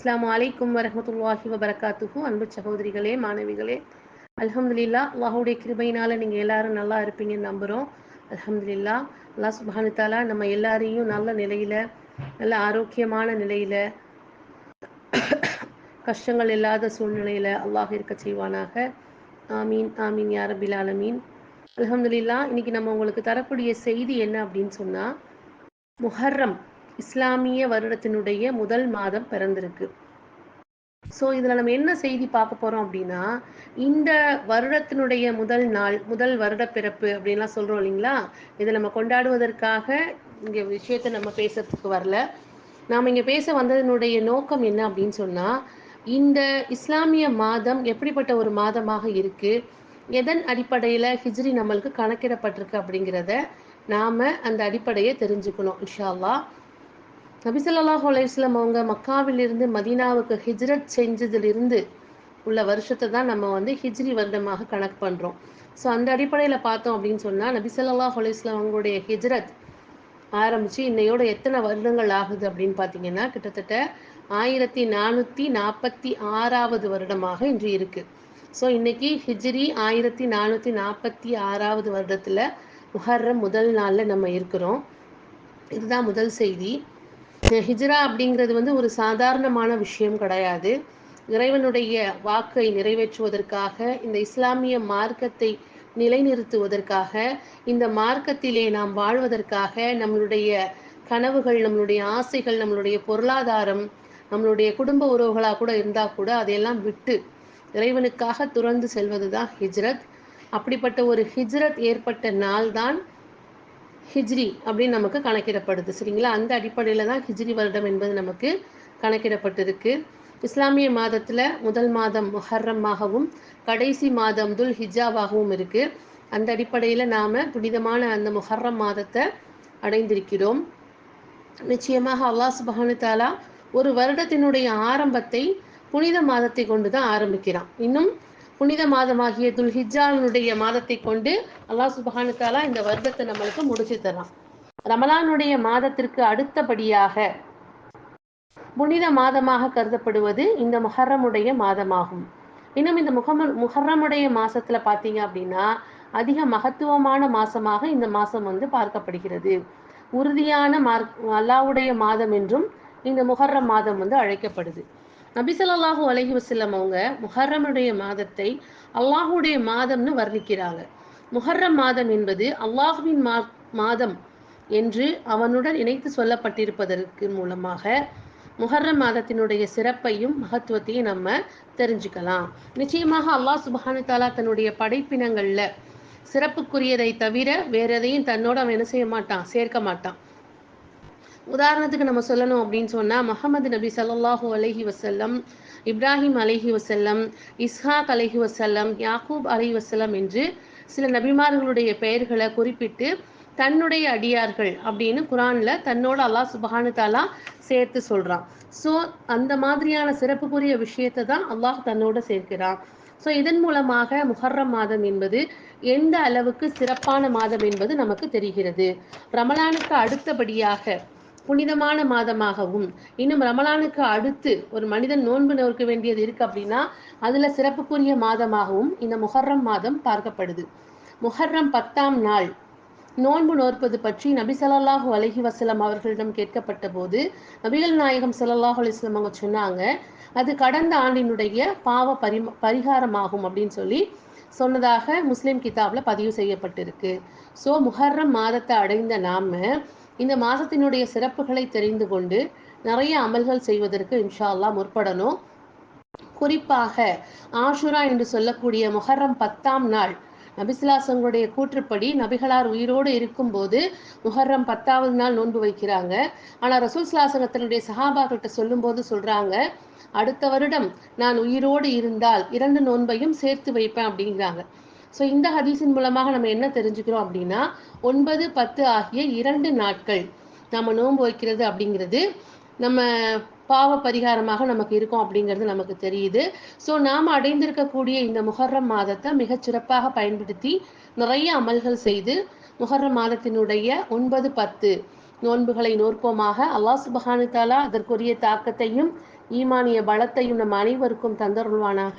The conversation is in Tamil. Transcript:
அஸ்லாம் அலைக்கும் வரஹ்மத்துல்லாஹி வபரகாத்துக்கும் அன்பு சகோதரிகளே மாணவிகளே அல்ஹம்துலில்லா அல்லாஹுடைய கிருபையினால நீங்க எல்லாரும் நல்லா இருப்பீங்கன்னு நம்புகிறோம் அலமதுல்லா அல்லா சுப்ஹானஹு நம்ம எல்லாரையும் நல்ல நிலையில நல்ல ஆரோக்கியமான நிலையில கஷ்டங்கள் இல்லாத சூழ்நிலையில அல்லாஹ் இருக்க செய்வானாக. ஆமீன் ஆமீன் யார் ரபில் ஆலமீன். அல்ஹம்துலில்லா இன்னைக்கு நம்ம உங்களுக்கு தரக்கூடிய செய்தி என்ன அப்படின்னு சொன்னா முஹர்ரம் இஸ்லாமிய வருடத்தினுடைய முதல் மாதம் பிறந்திருக்கு. ஸோ இதில் நம்ம என்ன செய்தி பார்க்க போகிறோம் அப்படின்னா இந்த வருடத்தினுடைய முதல் நாள் முதல் வருட பிறப்பு அப்படின்லாம் சொல்கிறோம் இல்லைங்களா? இதை நம்ம கொண்டாடுவதற்காக இங்கே விஷயத்தை நம்ம பேசுறதுக்கு வரல. நாம் இங்கே பேச வந்ததனுடைய நோக்கம் என்ன அப்படின்னு சொன்னால் இந்த இஸ்லாமிய மாதம் எப்படிப்பட்ட ஒரு மாதமாக இருக்குது எதன் அடிப்படையில் ஹிஜ்ரி நம்மளுக்கு கணக்கிடப்பட்டிருக்கு அப்படிங்கிறத நாம் அந்த அடிப்படையை தெரிஞ்சுக்கணும் இன்ஷால்லா நபிசல்லாஹ் அலையம் அவங்க மக்காவிலிருந்து மதீனாவுக்கு ஹிஜ்ரத் செஞ்சதிலிருந்து உள்ள வருஷத்தை தான் நம்ம வந்து ஹிஜ்ரி வருடமாக கணக்கு பண்ணுறோம் ஸோ அந்த அடிப்படையில் பார்த்தோம் அப்படின்னு சொன்னால் நபிசல்லாஹ் அலையம் அவங்களுடைய ஹிஜ்ரத் ஆரம்பித்து இன்னையோட எத்தனை வருடங்கள் ஆகுது அப்படின்னு பார்த்தீங்கன்னா கிட்டத்தட்ட ஆயிரத்தி நானூற்றி நாற்பத்தி ஆறாவது வருடமாக இன்று இருக்குது ஸோ இன்னைக்கு ஹிஜ்ரி ஆயிரத்தி நானூற்றி நாற்பத்தி ஆறாவது வருடத்தில் முஹர்ரம் முதல் நாளில் நம்ம இருக்கிறோம். இதுதான் முதல் செய்தி. ஹிஜ்ரா அப்படிங்கிறது வந்து ஒரு சாதாரணமான விஷயம் கிடையாது. இறைவனுடைய வாக்கை நிறைவேற்றுவதற்காக இந்த இஸ்லாமிய மார்க்கத்தை நிலைநிறுத்துவதற்காக இந்த மார்க்கத்திலே நாம் வாழ்வதற்காக நம்மளுடைய கனவுகள் நம்மளுடைய ஆசைகள் நம்மளுடைய பொருளாதாரம் நம்மளுடைய குடும்ப உறவுகளாக கூட இருந்தால் கூட அதையெல்லாம் விட்டு இறைவனுக்காக துறந்து செல்வது தான் ஹிஜ்ரத். அப்படிப்பட்ட ஒரு ஹிஜ்ரத் ஏற்பட்ட நாள்தான் ஹிஜ்ரி அப்படின்னு நமக்கு கணக்கிடப்படுது சரிங்களா? அந்த அடிப்படையில் தான் ஹிஜ்ரி வருடம் என்பது நமக்கு கணக்கிடப்பட்டிருக்கு. இஸ்லாமிய மாதத்தில் முதல் மாதம் முஹர்ரமாகவும் கடைசி மாதம் துல் ஹிஜாவாகவும் இருக்குது அந்த அடிப்படையில் நாம் புனிதமான அந்த முஹர்ரம் மாதத்தை அடைந்திருக்கிறோம். நிச்சயமாக அல்லாஹ் சுபஹானு தாலா ஒரு வருடத்தினுடைய ஆரம்பத்தை புனித மாதத்தை கொண்டு தான் ஆரம்பிக்கிறான். இன்னும் புனித மாதமாகிய துல்ஹிஜானுடைய மாதத்தை கொண்டு அல்லாஹ் சுபஹானு இந்த வருடத்தை நம்மளுக்கு முடிச்சு தரான் ரமலானுடைய மாதத்திற்கு அடுத்தபடியாக புனித மாதமாக கருதப்படுவது இந்த முஹர்ரமுடைய மாதமாகும். இன்னும் இந்த முகம முஹர்ரமுடைய மாசத்துல பாத்தீங்க அப்படின்னா அதிக மகத்துவமான மாசமாக இந்த மாசம் வந்து பார்க்கப்படுகிறது. உறுதியான மார்க் அல்லாவுடைய மாதம் என்றும் இந்த முஹர்ரம் மாதம் வந்து அழைக்கப்படுது. நபிசல்லாஹூ அலஹி வசல்லம் அவங்க முஹர்ரமுடைய மாதத்தை அல்லாஹுடைய மாதம்னு வர்ணிக்கிறாங்க. முஹர்ரம் மாதம் என்பது அல்லாஹுவின் மா மாதம் என்று அவனுடன் இணைத்து சொல்லப்பட்டிருப்பதற்கு மூலமாக முஹர்ரம் மாதத்தினுடைய சிறப்பையும் மகத்துவத்தையும் நம்ம தெரிஞ்சுக்கலாம். நிச்சயமாக அல்லாஹ் சுபஹானு தாலா தன்னுடைய படைப்பினங்கள்ல சிறப்புக்குரியதை தவிர வேற எதையும் தன்னோட அவன் என்ன செய்ய மாட்டான்? சேர்க்க மாட்டான். உதாரணத்துக்கு நம்ம சொல்லணும் அப்படின்னு சொன்னா முகமது நபி சல்லாஹூ அலஹி வசல்லம் இப்ராஹிம் அலஹி வசல்லம் இஸ்ஹாக் அலஹி வசல்லம் யாக்கூப் அலஹி வசல்லம் என்று சில நபிமார்களுடைய பெயர்களை குறிப்பிட்டு தன்னுடைய அடியார்கள் அப்படின்னு குரான்ல தன்னோட அல்லாஹ் சுபஹானு தாலா சேர்த்து சொல்றான். ஸோ அந்த மாதிரியான சிறப்புக்குரிய விஷயத்தை தான் அல்லாஹ் தன்னோட சேர்க்கிறான். ஸோ இதன் மூலமாக முஹர்ரம் மாதம் என்பது எந்த அளவுக்கு சிறப்பான மாதம் என்பது நமக்கு தெரிகிறது. ரமலானுக்கு அடுத்தபடியாக புனிதமான மாதமாகவும். இன்னும் ரமலானுக்கு அடுத்து ஒரு மனிதன் நோன்பு நோக்க வேண்டியது இருக்கு அப்படின்னா அதுல சிறப்புக்குரிய மாதமாகவும் இந்த முஹர்ரம் மாதம் பார்க்கப்படுது. முஹர்ரம் பத்தாம் நாள். நோன்பு நோற்பது பற்றி நபி சல்லாஹூ அலஹி வசலம் அவர்களிடம் கேட்கப்பட்ட போது நபிகள் நாயகம் சல்லாஹூ அலிஸ்லம் அவங்க சொன்னாங்க அது கடந்த ஆண்டினுடைய பாவ பரி பரிகாரமாகும் அப்படின்னு சொல்லி சொன்னதாக முஸ்லீம் கிதாப்ல பதிவு செய்யப்பட்டிருக்கு. ஸோ முஹர்ரம் மாதத்தை அடைந்த நாம இந்த மாதத்தினுடைய சிறப்புகளை தெரிந்து கொண்டு நிறைய அமல்கள் செய்வதற்கு இன்ஷா அல்லா முற்படணும். குறிப்பாக ஆஷுரா என்று சொல்லக்கூடிய முஹர்ரம் பத்தாம் நாள் நபிசிலாசங்களுடைய கூற்றுப்படி நபிகளார் உயிரோடு இருக்கும்போது முஹர்ரம் பத்தாவது நாள் நோன்பு வைக்கிறாங்க. ஆனால் ரசூல் சிலாசனத்தினுடைய சஹாபாக்கிட்ட சொல்லும்போது சொல்றாங்க அடுத்த வருடம் நான் உயிரோடு இருந்தால் இரண்டு நோன்பையும் சேர்த்து வைப்பேன் அப்படிங்கிறாங்க. ஸோ இந்த ஹதீஸின் மூலமாக நம்ம என்ன தெரிஞ்சுக்கிறோம் அப்படின்னா ஒன்பது பத்து ஆகிய இரண்டு நாட்கள் நம்ம நோன்பு வைக்கிறது அப்படிங்கிறது நம்ம பாவ பரிகாரமாக நமக்கு இருக்கும் அப்படிங்கிறது நமக்கு தெரியுது. ஸோ நாம் அடைந்திருக்கக்கூடிய இந்த முஹர்ரம் மாதத்தை மிகச் சிறப்பாக பயன்படுத்தி நிறைய அமல்கள் செய்து முஹர்ரம் மாதத்தினுடைய ஒன்பது பத்து நோன்புகளை நோற்போமாக அல்லாஹ் சுபஹானு தாலா அதற்குரிய தாக்கத்தையும் ஈமானிய பலத்தையும் நம் அனைவருக்கும் தந்தருள்வானாக.